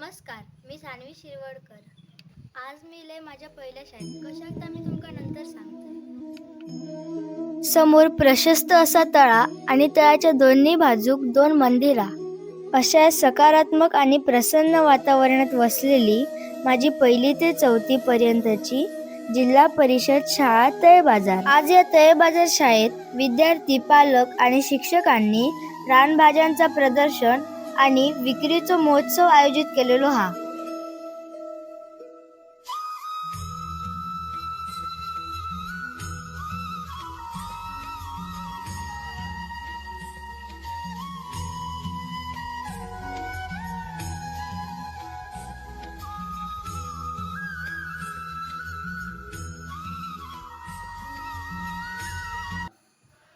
नमस्कार मी सानवी शिरवडकर. आज मी लय माझ्या पहिल्या शाळेत. कशाक मी तुमका नंतर सांगते. समोर प्रशस्त असा तळा आणि तळाच्या दोन्ही बाजूक दोन मंदिरा. अशा सकारात्मक आणि प्रसन्न वातावरणात वसलेली माझी पहिली ते चौथी पर्यंतची जिल्हा परिषद शाळा तय बाजार. आज या तय बाजार शाळेत विद्यार्थी पालक आणि शिक्षकांनी रानभाज्यांचा प्रदर्शन आणि विक्रीचो महोत्सव आयोजित केलेलो हा.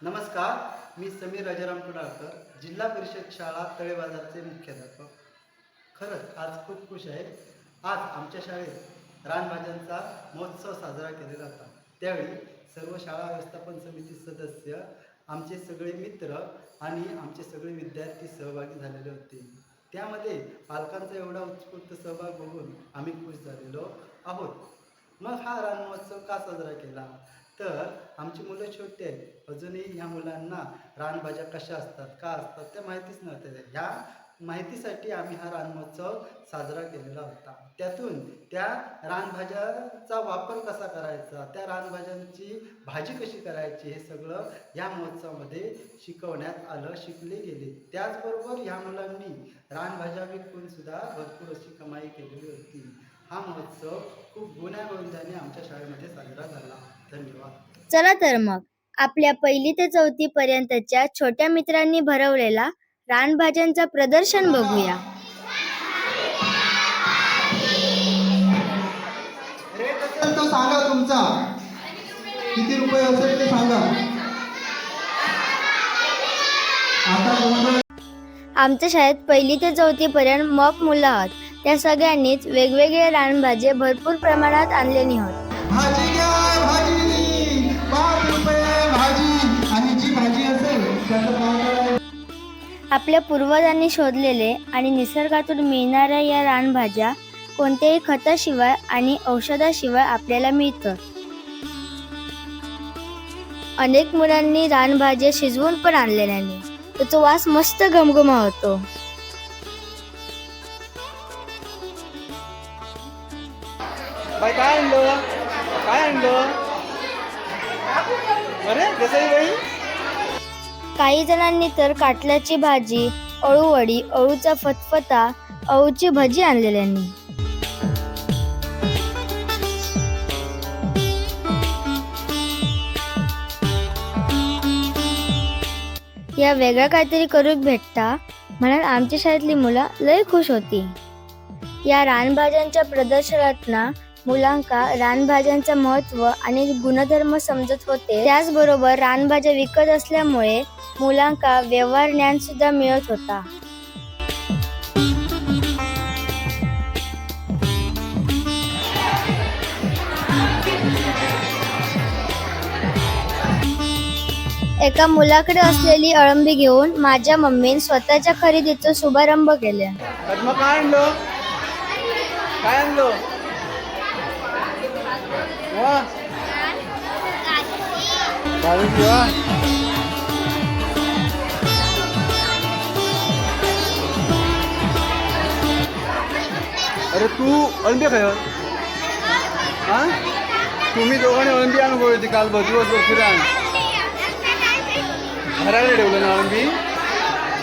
नमस्कार. मी समीर राजाराम कुडाळकर जिल्हा परिषद शाळा तळेबाजारचे मुख्याध्यापक. खरंच आज खूप खुश आहे. आज आमच्या शाळेत रानभाज्यांचा महोत्सव साजरा केलेला होता त्यावेळी सर्व शाळा व्यवस्थापन समिती सदस्य आमचे सगळे मित्र आणि आमचे सगळे विद्यार्थी सहभागी झालेले होते. त्यामध्ये पालकांचा एवढा उत्स्फूर्त सहभाग बघून आम्ही खुश झालेलो आहोत. मग हा रान महोत्सव का साजरा केला? तर आमची मुलं छोटी आहेत. अजूनही ह्या मुलांना रानभाज्या कशा असतात का असतात त्या माहितीच नव्हत्या ह्या माहितीसाठी आम्ही हा रान महोत्सव साजरा केलेला होता. त्यातून त्या रानभाज्याचा वापर कसा करायचा त्या रानभाज्यांची भाजी कशी करायची हे सगळं या महोत्सवामध्ये शिकवण्यात आलं शिकले गेले. त्याचबरोबर ह्या मुलांनी रानभाज्या विकून सुद्धा भरपूर अशी कमाई केलेली होती. हा महोत्सव खूप गुण्यागोविंदाने आमच्या शाळेमध्ये साजरा झाला. धन्यवाद. चला तर मग. आपल्या पहिली ते चौथी पर्यंतच्या छोट्या मित्रांनी भरवलेला रानभाज्यांचा प्रदर्शन बघूया. रेट असेल तो सांगा तुमचा. किती रुपये असेल ते सांगा. आता गोंधळ आमच्या शाळेत पहिली ते चौथी पर्यंत मॉक मुलं आहोत. त्या सगळ्यांनीच वेगवेगळे रानभाजे भरपूर प्रमाणात आणलेली होत भाजी आपल्या पूर्वजांनी शोधलेले आणि निसर्गातून मिळणाऱ्या या रानभाज्या कोणत्याही खताशिवाय आणि औषधाशिवाय आपल्याला मिळतं. अनेक मुलांनी रानभाज्या शिजवून पण आणलेल्याने त्याचा वास मस्त घमघमा होतो. काही जणांनी तर काटल्याची भाजी अळूवडी अळूचा फतफता अळूची भजी आणलेल्यांनी या वेगळा काहीतरी करूक भेटता म्हणून आमच्या शाळेतली मुलं लय खुश होती. या रानभाज्यांच्या प्रदर्शनातना मुलांका रानभाज्यांचं महत्त्व आणि गुणधर्म समजत होते. त्याचबरोबर रानभाज्या विकत असल्यामुळे मुलांका व्यवहार ज्ञान सुद्धा मिळत होता. एका मुलाकडे असलेली अळंबी घेऊन माझ्या मम्मीने स्वतःच्या खरेदीचा शुभारंभ केला. काय आणलो? वा घालून ठेवा अरे तू अळंबी खाय हा? तुम्ही दोघांनी अळंबी अनुभव होती काल भर दिवसभर फिरान घराकडे ठेवलं ना अळंबी?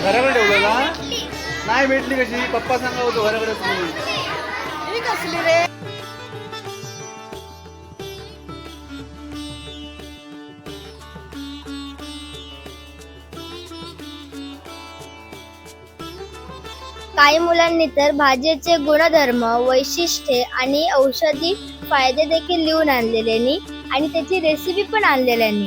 घराकडे ठेवलं ना? नाही भेटली कशी? पप्पा सांगा होतो घराकडे म्हणून. काही मुलांनी तर भाजीचे गुणधर्म वैशिष्ट्ये आणि औषधी फायदे देखील लिहून आणलेल्यानी आणि त्याची रेसिपी पण आणलेल्यानी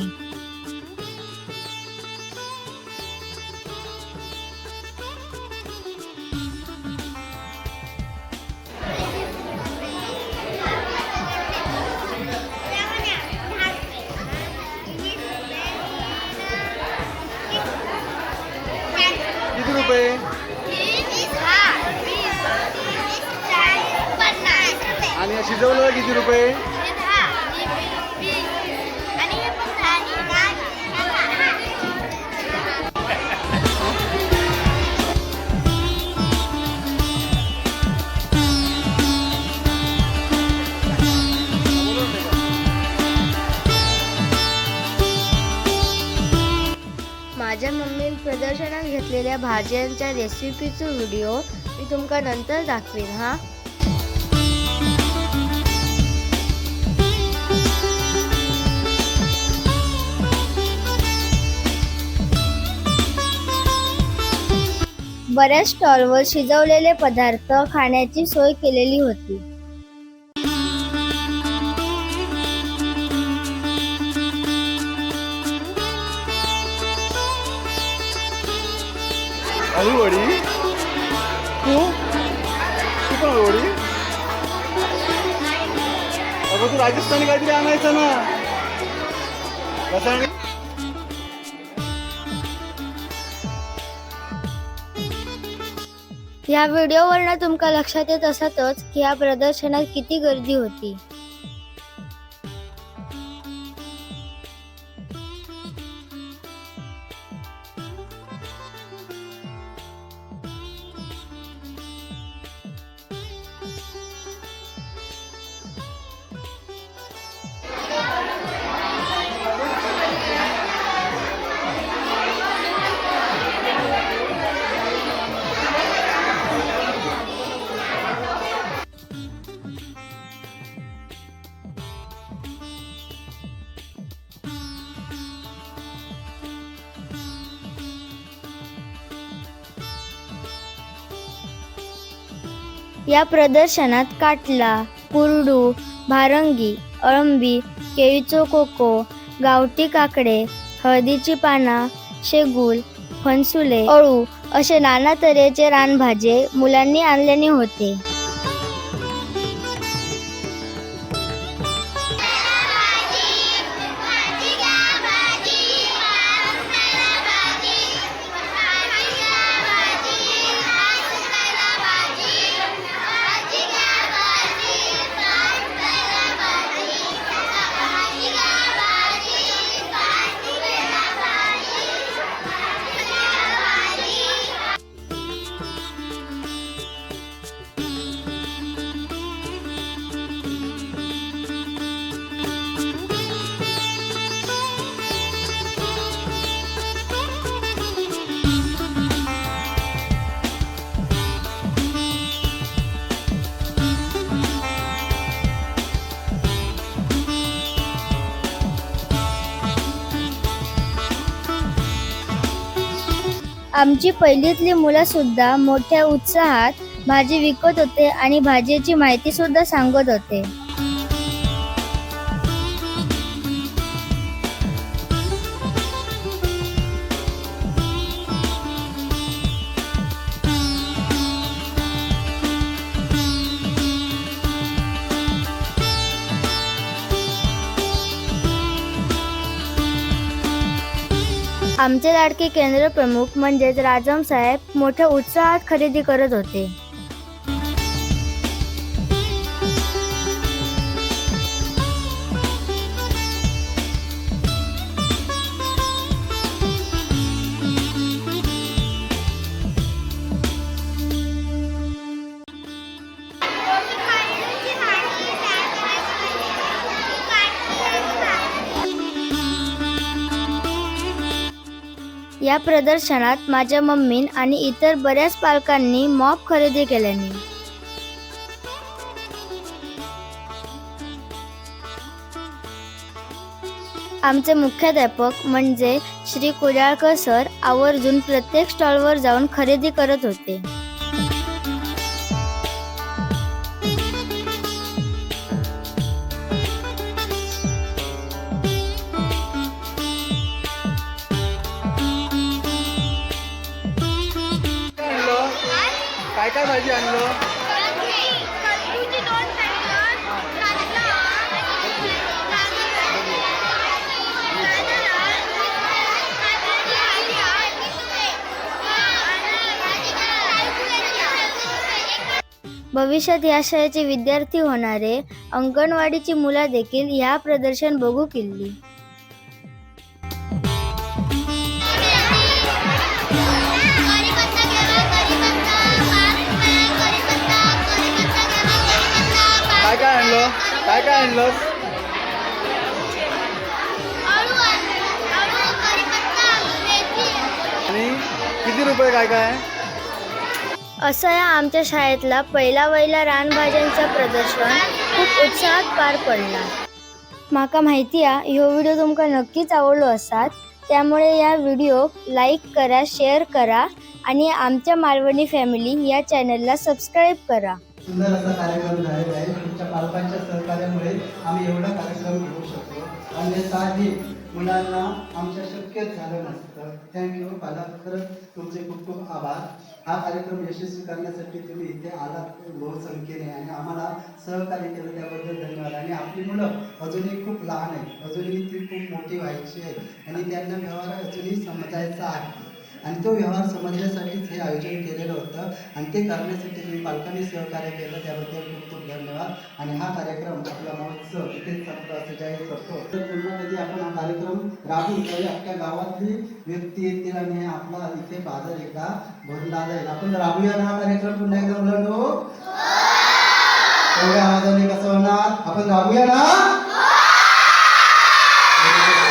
मग किती रुपये? माझ्या मम्मीन प्रदर्शनात घेतलेल्या भाज्यांच्या रेसिपीचो व्हिडिओ मी तुमका नंतर दाखवीन हा? बऱ्याच स्टॉलवर शिजवलेले पदार्थ खाण्याची सोय केलेली होती. आलू तू तू? पण आलू अगं तू राजस्थानी काहीतरी आणायचं ना. रसायनिक या व्हिडिओवरनं तुमका लक्षात येत असतच की या प्रदर्शनात किती गर्दी होती. या प्रदर्शनात काटला कुरडू भारंगी अळंबी केळीचो कोको गावठी काकडे हळदीची पाना शेगुल फणसुले अळू असे नाना तऱ्हेचे रानभाजे मुलांनी आणलेले होते. आमची पहिलीतली मुलं सुद्धा मोठ्या उत्साहात भाजी विकत होते आणि भाजीची माहिती सुद्धा सांगत होते. आमचे लाडके केंद्र प्रमुख म्हणजेच राजम साहेब मोठ्या उत्साहात खरेदी करत होते. या प्रदर्शनात माझ्या मम्मीन आणि इतर बऱ्याच पालकांनी मॉप खरेदी केल्याने. आमचे मुख्याध्यापक म्हणजे श्री कुडाळकर सर आवर्जून प्रत्येक स्टॉलवर जाऊन खरेदी करत होते. काय भाजी आणलं? भविष्यात या शाळेचे विद्यार्थी होणारे अंगणवाडीची मुलं देखील ह्या प्रदर्शन बघू किल्ली. काय काय आणि किती रुपये काय काय? असं या आमच्या शाळेतला पहिला वहिला रानभाज्यांचा प्रदर्शन खूप उत्साहात पार पडला माका माहिती आहे ह्यो व्हिडिओ तुमका नक्कीच आवडलो असात त्यामुळे या व्हिडिओ लाईक करा शेअर करा आणि आमच्या मालवणी फॅमिली या चॅनलला सबस्क्राईब करा. सुंदर असा कार्यक्रम झालेला आहे. तुमच्या पालकांच्या सहकार्यामुळे आम्ही एवढा कार्यक्रम घेऊ शकतो. अन्यथा हे मुलांना आमच्या शक्यच झालं नसतं. थँक्यू पालक खरंच तुमचे खूप खूप आभार. हा कार्यक्रम यशस्वी करण्यासाठी तुम्ही इथे आलात बहुसंख्येने आणि आम्हाला सहकार्य केलं त्याबद्दल धन्यवाद. आणि आपली मुलं अजूनही खूप लहान आहेत. अजूनही ती खूप मोठी व्हायची आहेत. आणि त्यांना व्यवहार अजूनही समजायचा आहे. आणि तो व्यवहार समजण्यासाठीच हे आयोजन केलेलं होतं. आणि ते करण्यासाठी तुम्ही पालकांनी सहकार्य केलं त्याबद्दल खूप खूप धन्यवाद. आणि हा कार्यक्रम आपला महोत्सव इथेच असं जाहीर करतो. तर पुन्हा कधी आपण हा कार्यक्रम राबवू तरी अख्ख्या गावातली व्यक्ती येतील आणि आपला इथे बाजार एकदा भरला जाईल आपण राबूया ना हा कार्यक्रम पुन्हा एकदा मुलांनो? एवढ्या आवाजाने कसं होणार? आपण राबूया ना?